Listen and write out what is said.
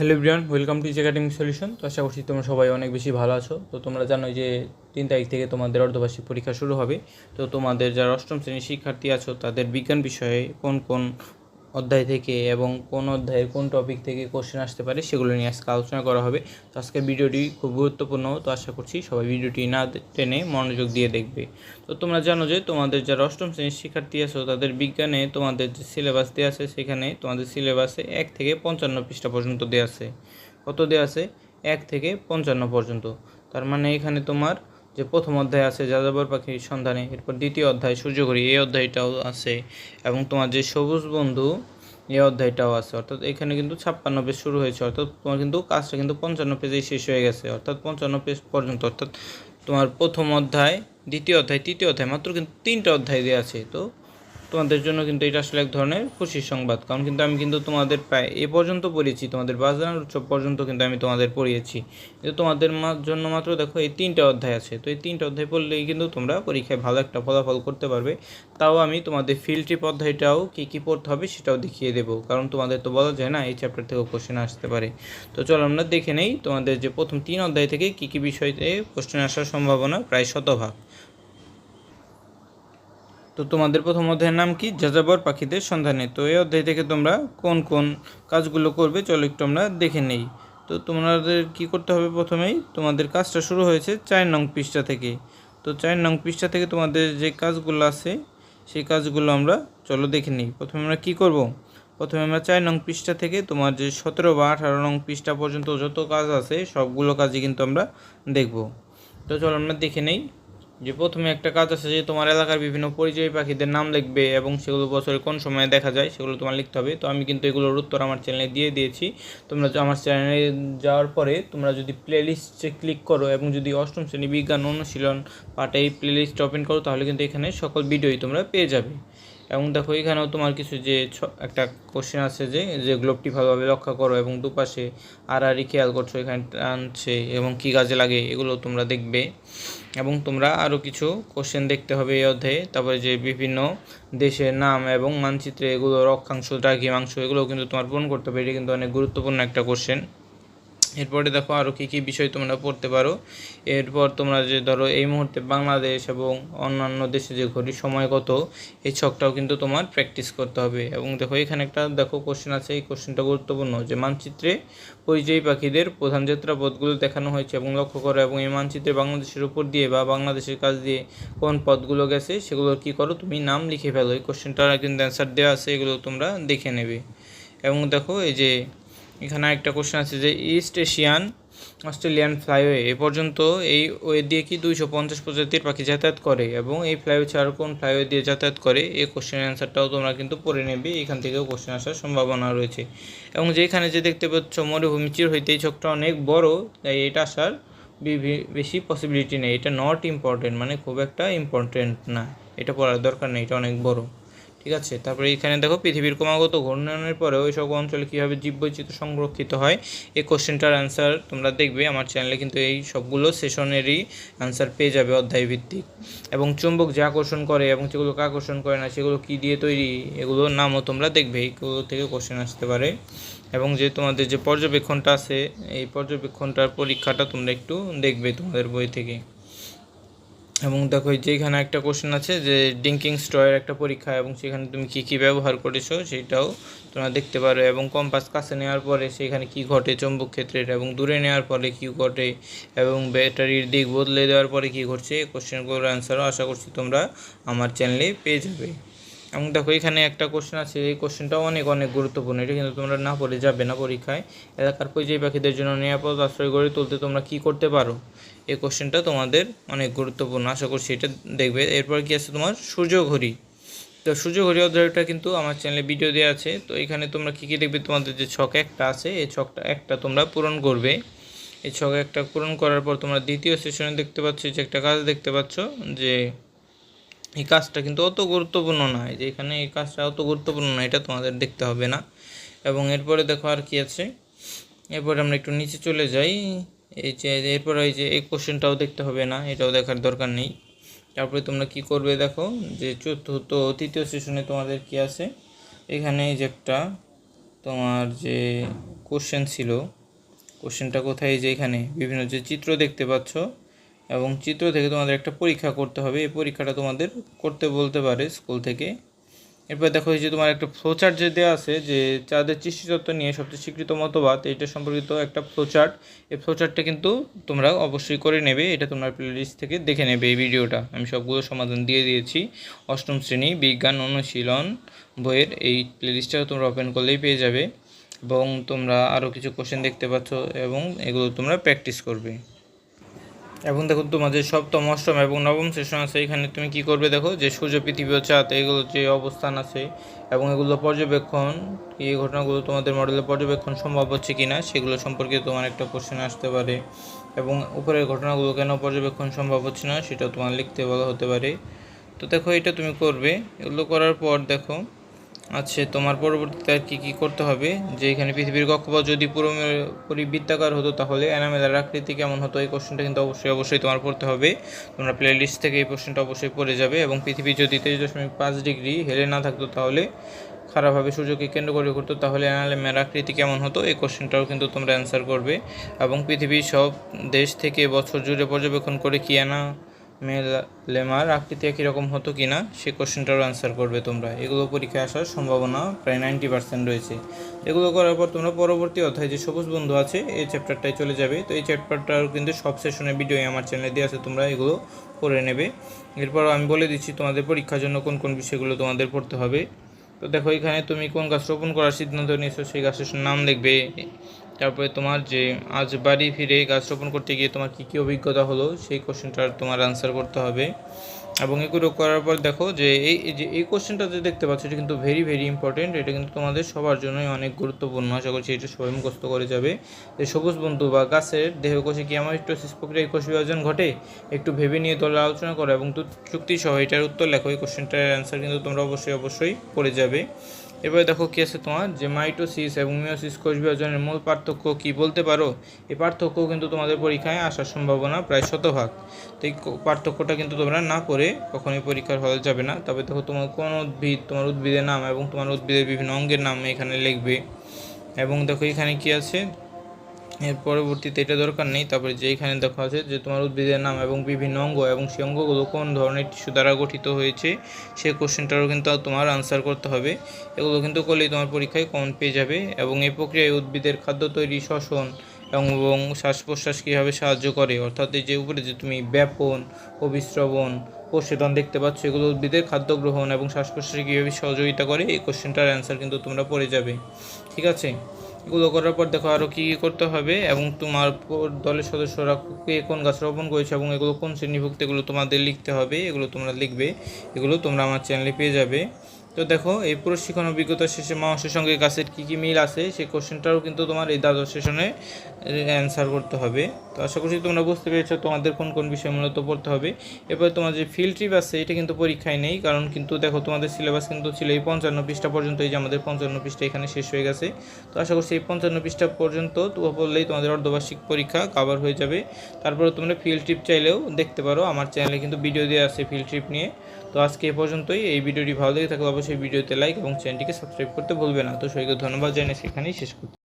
Hello Brian welcome to academic solution তো আশা করছি তোমরা সবাই অনেক বেশি ভালো আছো। তো তোমরা জানো যে তিন তারিখ থেকে তোমাদের অর্ধবার্ষিক পরীক্ষা শুরু হবে। তো তোমাদের যারা অষ্টম শ্রেণির শিক্ষার্থী আছো, তাদের বিজ্ঞান বিষয়ে কোন কোন অধ্যায় থেকে এবং কোন অধ্যায়ের কোন টপিক থেকে কোশ্চেন আসতে পারে সেগুলো নিয়ে আজকে আলোচনা করা হবে। তো আজকের ভিডিওটি খুব গুরুত্বপূর্ণ। তো আশা করছি সবাই ভিডিওটি না টেনে মনোযোগ দিয়ে দেখবে। তো তোমরা জানো যে তোমাদের যারা অষ্টম শ্রেণির শিক্ষার্থী আছো, তাদের বিজ্ঞানে তোমাদের যে সিলেবাস দেওয়া আছে সেখানে তোমাদের সিলেবাসে এক থেকে পঞ্চান্ন পৃষ্ঠা পর্যন্ত দেওয়া আছে। কত দেওয়া আছে? এক থেকে পঞ্চান্ন পর্যন্ত। তার মানে এখানে তোমার যে প্রথম অধ্যায় আছে, যাযাবর পাখির সন্ধানে। এরপর দ্বিতীয় অধ্যায়, সূর্যঘড়ি, এই অধ্যায়টাও আছে। এবং তোমার যে সবুজ বন্ধু, এই অধ্যায়টাও আছে। অর্থাৎ এখানে কিন্তু ছাপ্পান্ন পেজ শুরু হয়েছে। অর্থাৎ তোমার কিন্তু কাজটা কিন্তু পঞ্চান্ন পেজেই শেষ হয়ে গেছে। অর্থাৎ পঞ্চান্ন পেজ পর্যন্ত। অর্থাৎ তোমার প্রথম অধ্যায়, দ্বিতীয় অধ্যায়, তৃতীয় অধ্যায়, মাত্র কিন্তু তিনটা অধ্যায় দেওয়া আছে। তো তোমাদের জন্য কিন্তু এটা আসলে এক ধরনের খুশির সংবাদ। কারণ কিন্তু আমি কিন্তু তোমাদের প্রায় এ পর্যন্ত পড়িয়েছি, তোমাদের বাজার উৎসব পর্যন্ত কিন্তু আমি তোমাদের পড়িয়েছি। কিন্তু তোমাদের জন্য মাত্র দেখো এই তিনটা অধ্যায় আছে। তো এই তিনটা অধ্যায় পড়লেই কিন্তু তোমরা পরীক্ষায় ভালো একটা ফলাফল করতে পারবে। তাও আমি তোমাদের ফিল্ড ট্রিপ অধ্যায়টাও কী কী পড়তে হবে সেটাও দেখিয়ে দেবো। কারণ তোমাদের তো বলা যায় না, এই চ্যাপ্টার থেকেও কোশ্চেন আসতে পারে। তো চলো আমরা দেখে নেই তোমাদের যে প্রথম তিন অধ্যায় থেকে কী কী বিষয়তে কোশ্চেন আসার সম্ভাবনা, প্রায় শতভাগ। তো তোমাদের প্রথম অধ্যায়ের নাম কি? যাযাবর পাখিদের সন্ধানে তো এই অধ্যায় থেকে তোমরা কোন কোন কাজগুলো করবে চলো একটু আমরা দেখে নেই। তো তোমাদের কি করতে হবে প্রথমেই? তোমাদের কাজটা শুরু হয়েছে চার নং পৃষ্ঠা থেকে। তো চার নং পৃষ্ঠা থেকে তোমাদের যে কাজগুলো আছে, সেই কাজগুলো আমরা চলো দেখে নিই। প্রথমে আমরা কি করব? প্রথমে আমরা চার নং পৃষ্ঠা থেকে তোমার যে সতেরো বা আঠারো নং পৃষ্ঠা পর্যন্ত যত কাজ আছে, সবগুলো কাজই কিন্তু আমরা দেখব। তো চলো আমরা দেখে নেই। যে প্রথমে একটা কাজ আছে যে তোমার এলাকার বিভিন্ন পরিযায়ী পাখিদের নাম লিখবে এবং সেগুলো বছরে কোন সময়ে দেখা যায় সেগুলো তোমার লিখতে হবে। তো আমি কিন্তু এগুলোর উত্তর আমার চ্যানেলে দিয়ে দিয়েছি। তোমরা আমার চ্যানেলে যাওয়ার পরে তোমরা যদি প্লেলিস্টে ক্লিক করো এবং যদি অষ্টম শ্রেণি বিজ্ঞান অনুশীলন পাঠে এই প্লেলিস্ট ওপেন করো তাহলে কিন্তু এখানে সকল ভিডিওই তোমরা পেয়ে যাবে। এবং দেখো এখানেও তোমার কিছু যে একটা কোশ্চেন আছে যে যে গ্লোবটি ভালোভাবে রক্ষা করো এবং দুপাশে আর আরই খেয়াল করছ, এখানে টানছে এবং কী কাজে লাগে এগুলো তোমরা দেখবে। এবং তোমরা আরও কিছু কোশ্চেন দেখতে হবে এই অধ্যায়ে। তারপরে যে বিভিন্ন দেশের নাম এবং মানচিত্রে এগুলো রক্ষাংশ, দ্রাঘিমাংশ এগুলো কিন্তু তোমার পূরণ করতে হবে। এটা কিন্তু অনেক গুরুত্বপূর্ণ একটা কোশ্চেন এরপরে দেখো আরও কী কী বিষয় তোমরা পড়তে পারো। এরপর তোমরা যে ধরো এই মুহূর্তে বাংলাদেশ এবং অন্যান্য দেশে যে ঘড়ি সময় কত, এই ছকটাও কিন্তু তোমার প্র্যাকটিস করতে হবে। এবং দেখো এখানে একটা দেখো কোশ্চেন আছে, এই কোশ্চেনটা গুরুত্বপূর্ণ যে মানচিত্রে পরিযায়ী পাখিদের প্রধান যাত্রাপথগুলো দেখানো হয়েছে এবং লক্ষ্য করো এবং এই মানচিত্রে বাংলাদেশের উপর দিয়ে বা বাংলাদেশের কাছ দিয়ে কোন পথগুলো গেছে, সেগুলো কী করো তুমি নাম লিখে ফেলো। এই কোশ্চেনটার কিন্তু অ্যান্সার দেওয়া আছে, এগুলো তোমরা দেখে নেবে। এবং দেখো এই যে এখানে একটা কোশ্চেন আছে যে ইস্ট এশিয়ান অস্ট্রেলিয়ান ফ্লাইওয়ে এ পর্যন্ত এই ওয়ে দিয়ে কি দুইশো পঞ্চাশ প্রজাতির পাখি যাতায়াত করে এবং এই ফ্লাইওয়ে ছাড়া কোন ফ্লাইওয়ে দিয়ে যাতায়াত করে? এই কোশ্চেন অ্যান্সারটাও তোমরা কিন্তু পড়ে নেবে, এখান থেকেও কোশ্চেন আসার সম্ভাবনা রয়েছে। এবং যেখানে যে দেখতে পাচ্ছ মরুভূমি চির হইতে এই ছকটা অনেক বড়, তাই এটা আসার বেশি পসিবিলিটি নেই। এটা নট ইম্পর্টেন্ট মানে খুব একটা ইম্পর্টেন্ট না। এটা পড়ার দরকার নেই, এটা অনেক বড়। ঠিক আছে? তারপরে এখানে দেখো, পৃথিবীর ক্রমাগত ঘূর্ণয়নের পরেও এই সব অঞ্চলে কীভাবে জীববৈচিত্র্য সংরক্ষিত হয়? এই কোশ্চেনটার অ্যান্সার তোমরা দেখবে। আমার চ্যানেলে কিন্তু এই সবগুলো সেশনেরই অ্যান্সার পেয়ে যাবে অধ্যায় ভিত্তিক এবং চুম্বক যে আকর্ষণ করে এবং যেগুলোকে আকর্ষণ করে না, সেগুলো কী দিয়ে তৈরি? এগুলোর নামও তোমরা দেখবে। এইগুলো থেকে কোশ্চেন আসতে পারে। এবং যে তোমাদের যে পর্যবেক্ষণটা আছে, এই পর্যবেক্ষণটার পরীক্ষাটা তোমরা একটু দেখবে তোমাদের বই থেকে। এবং দেখো এই যে এখানে একটা কোশ্চেন আছে যে ড্রিঙ্কিং স্ট্রয়ের একটা পরীক্ষা এবং সেখানে তুমি কী কী ব্যবহার করেছ সেটাও তোমরা দেখতে পারো এবং কম্পাস কাছে নেওয়ার পরে সেখানে কি ঘটে, চৌম্বক ক্ষেত্রের এবং দূরে নেওয়ার পরে কি ঘটে এবং ব্যাটারির দিক বদলে দেওয়ার পরে কি ঘটছে এই কোশ্চেনগুলোর অ্যান্সারও আশা করছি তোমরা আমার চ্যানেলে পেয়ে যাবে। এবং দেখো এখানে একটা কোশ্চেন আছে, এই কোশ্চেনটাও অনেক অনেক গুরুত্বপূর্ণ। এটা কিন্তু তোমরা না পড়ে যাবে না পরীক্ষায়। এলাকার পরিযায়ী পাখিদের জন্য নিরাপদ আশ্রয় গড়ে তুলতে তোমরা কি করতে পারো? এই কোশ্চেনটা তোমাদের অনেক গুরুত্বপূর্ণ। আশা করছি এটা দেখবে। এরপর কি আছে তোমার? সূর্য ঘড়ি। তো সূর্য ঘড়ি অধ্যায়টা কিন্তু আমার চ্যানেলে ভিডিও দেওয়া আছে। তো এখানে তোমরা কী কী দেখবে? তোমাদের যে ছক একটা আছে, এই ছকটা একটা তোমরা পূরণ করবে। এই ছক একটা পূরণ করার পর তোমরা দ্বিতীয় সেশনে দেখতে পাচ্ছ, যে একটা কাজ দেখতে পাচ্ছ, যে এই কাজটা কিন্তু অত গুরুত্বপূর্ণ নয় যে এখানে এই কাজটা অত গুরুত্বপূর্ণ না, এটা তোমাদের দেখতে হবে না। এবং এরপরে দেখো আর কি আছে। এরপরে আমরা একটু নিচে চলে যাই। এই যে, এরপরে এই যে, এই কোশ্চেনটাও দেখতে হবে না, এটাও দেখার দরকার নেই। তারপরে তোমরা কি করবে দেখো, যে চতুর্থ তৃতীয় সেশনে তোমাদের কি আছে? এখানে যে একটা তোমার যে কোশ্চেন ছিল কোশ্চেনটা কোথায়? যে এখানে, বিভিন্ন যে চিত্র দেখতে পাচ্ছ, এবং চিত্র থেকে তোমাদের একটা পরীক্ষা করতে হবে। এই পরীক্ষাটা তোমাদের করতে বলতে পারে স্কুল থেকে। এরপর দেখো এই যে তোমার একটা ফ্লোচার্ট যে দেওয়া আছে, যে চাঁদের সৃষ্টিতত্ত্ব নিয়ে সবচেয়ে স্বীকৃত মতবাদ এটা সম্পর্কিত একটা ফ্লোচার্ট এই ফ্লোচার্টটা কিন্তু তোমরা অবশ্যই করে নেবে, এটা তোমরা প্লেলিস্ট থেকে দেখে নেবে এই ভিডিওটা। আমি সবগুলো সমাধান দিয়ে দিয়েছি। অষ্টম শ্রেণি, বিজ্ঞান, অনুশীলন বইয়ের এই প্লেলিস্টটাও তোমরা ওপেন করলেই পেয়ে যাবে। এবং তোমরা আরও কিছু কোশ্চেন দেখতে পাচ্ছ এবং এগুলো তোমরা প্র্যাকটিস করবে। এবং দেখো তোমাদের সপ্তম, অষ্টম এবং নবম সেশন আছে, এখানে তুমি কি করবে দেখো? যে সূর্য, পৃথিবী ও চাঁদ, এগুলো যে অবস্থান আছে এবং এগুলো পর্যবেক্ষণ, এই ঘটনাগুলো তোমাদের মডেলে পর্যবেক্ষণ সম্ভব হচ্ছে কি না সেগুলো সম্পর্কে তোমার একটা কোশ্চেন আসতে পারে। এবং উপরের ঘটনাগুলো কেন পর্যবেক্ষণ সম্ভব হচ্ছে না সেটা তোমার লিখতে বলা হতে পারে। তো দেখো, এটা তুমি করবে। এগুলো করার পর দেখো আচ্ছা তোমার পরবর্তীতে আর কী কী করতে হবে? যে এখানে পৃথিবীর কক্ষপথ যদি পুরো পরিবৃত্তাকার হতো তাহলে অ্যানামেলার আকৃতি কেমন হতো? এই কোশ্চেনটা কিন্তু অবশ্যই অবশ্যই তোমার পড়তে হবে। তোমরা প্লে লিস্ট থেকে এই কোশ্চেনটা অবশ্যই পড়ে যাবে এবং পৃথিবী যদি তেইশ দশমিক পাঁচ ডিগ্রি হেলে না থাকতো তাহলে খারাপভাবে সূর্যকে কেন্দ্র করে করতো, তাহলে অ্যানালেমের আকৃতি কেমন হতো? এই কোশ্চেনটাও কিন্তু তোমরা অ্যান্সার করবে। এবং পৃথিবীর সব দেশ থেকে বছর জুড়ে পর্যবেক্ষণ করে কি অ্যানা লেমার আকৃতি একই রকম হতো কি না সে কোশ্চেনটারও অ্যান্সার করবে তোমরা। এগুলো পরীক্ষায় আসার সম্ভাবনা প্রায় নাইনটি পার্সেন্ট রয়েছে। এগুলো করার পর তোমরা পরবর্তী অধ্যায় যে সবুজ বন্ধু আছে, এই চ্যাপ্টারটাই চলে যাবে। তো এই চ্যাপ্টারটার কিন্তু সব সেশনের ভিডিও আমার চ্যানেলে দিয়ে আছে, তোমরা এগুলো পড়ে নেবে। এরপর আমি বলে দিচ্ছি তোমাদের পরীক্ষার জন্য কোন কোন বিষয়গুলো তোমাদের পড়তে হবে। তো দেখো, এখানে তুমি কোন গাছ রোপণ করার সিদ্ধান্ত নিয়েছো, সেই গাছের নাম লিখবে তারপরে তোমার যে আজ বাড়ি ফিরে গাছ রোপণ করতে গিয়ে তোমার কী কী অভিজ্ঞতা হলো, সেই কোশ্চেনটার তোমার আনসার করতে হবে। এবং এগুলো করার পর দেখো যে এই যে, এই কোশ্চেনটা যে দেখতে পাচ্ছ, এটা কিন্তু ভেরি ভেরি ইম্পর্টেন্ট এটা কিন্তু তোমাদের সবার জন্যই অনেক গুরুত্বপূর্ণ। আশা করছি এটা সবাই মুখস্থ করে যাবে। যে সবুজ বন্ধু বা গাছের দেহকোষে কি আমাইটোসিস প্রক্রিয়ায় কোষ বিভাজন ঘটে? একটু ভেবে নিয়ে দলে আলোচনা করো এবং চুক্তি সহ এটার উত্তর লেখো। এই কোশ্চেনটার অ্যান্সার কিন্তু তোমরা অবশ্যই অবশ্যই পড়ে যাবে। এবারে দেখো কী আছে তোমার? যে মাইটোসিস এবং মিওসিস কোষ বিভাজনের মূল পার্থক্য কি বলতে পারো? এই পার্থক্য কিন্তু তোমাদের পরীক্ষায় আসার সম্ভাবনা প্রায় শতভাগ। তো এই পার্থক্যটা কিন্তু তোমরা না পড়ে কখনোই পরীক্ষার হলে যাবে না। তবে দেখো তোমার কোন উদ্ভিদ, তোমার উদ্ভিদের নাম এবং তোমার উদ্ভিদের বিভিন্ন অঙ্গের নাম এখানে লিখবে। এবং দেখো এখানে কি আছে? এর পরবর্তীতে এটা দরকার নেই। তারপরে যে এখানে দেখা আছে যে তোমার উদ্ভিদের নাম এবং বিভিন্ন অঙ্গ এবং সেই অঙ্গগুলো কোন ধরনের টিস্যু দ্বারা গঠিত হয়েছে, সেই কোশ্চেনটারও কিন্তু তোমার আনসার করতে হবে। এগুলো কিন্তু করলেই তোমার পরীক্ষায় কমন পেয়ে যাবে এবং এই প্রক্রিয়ায় উদ্ভিদের খাদ্য তৈরি, শ্বসন এবং শ্বাস প্রশ্বাস কীভাবে সাহায্য করে, অর্থাৎ এই যে উপরে যে তুমি ব্যাপন অবিশ্রবণ কোষেদন দেখতে পাচ্ছ, এগুলো উদ্ভিদের খাদ্য গ্রহণ এবং শ্বাস প্রশ্বাসে কীভাবে সহযোগিতা করে, এই কোশ্চেনটার অ্যান্সার কিন্তু তোমরা পড়ে যাবে। ঠিক আছে? এগুলো করার পর দেখো আরও কী কী করতে হবে এবং তোমার দলের সদস্যরা কে কোন গাছ রোপণ করেছে এবং এগুলো কোন শ্রেণীভুক্ত, এগুলো তোমাদের লিখতে হবে, এগুলো তোমরা লিখবে, এগুলো তোমরা আমার চ্যানেলে পেয়ে যাবে। তো দেখো, এই প্রশিক্ষণ অভিজ্ঞতা শেষে মানুষের সঙ্গে গাছের কী কী মিল আছে, সেই কোশ্চেনটাও কিন্তু তোমার এই দ্বাদশ সেশনে অ্যান্সার করতে হবে। তো আশা করছি তোমরা বুঝতে পেরেছ তোমাদের কোন কোন বিষয় মূলত পড়তে হবে। এরপর তোমার যে ফিল্ড ট্রিপ আছে, এটা কিন্তু পরীক্ষায় নেই, কারণ কিন্তু দেখো তোমাদের সিলেবাস কিন্তু ছিল এই পঞ্চান্ন পৃষ্ঠা পর্যন্ত, এই যে আমাদের পঞ্চান্ন পৃষ্ঠা এখানে শেষ হয়ে গেছে। তো আশা করছি এই পঞ্চান্ন পৃষ্ঠা পর্যন্ত বললেই তোমাদের অর্ধবার্ষিক পরীক্ষা কাভার হয়ে যাবে। তারপরে তোমরা ফিল্ড ট্রিপ চাইলেও দেখতে পারো, আমার চ্যানেলে কিন্তু ভিডিও দেওয়া আছে ফিল্ড ট্রিপ নিয়ে। তো আজকে এ পর্যন্তই। এই ভিডিওটি ভালো লেগে থাকলে অবশ্যই ভিডিওতে লাইক এবং চ্যানেলটিকে সাবস্ক্রাইব করতে ভুলবে না। তো সবাইকে ধন্যবাদ জানিয়ে সেখানেই শেষ করতে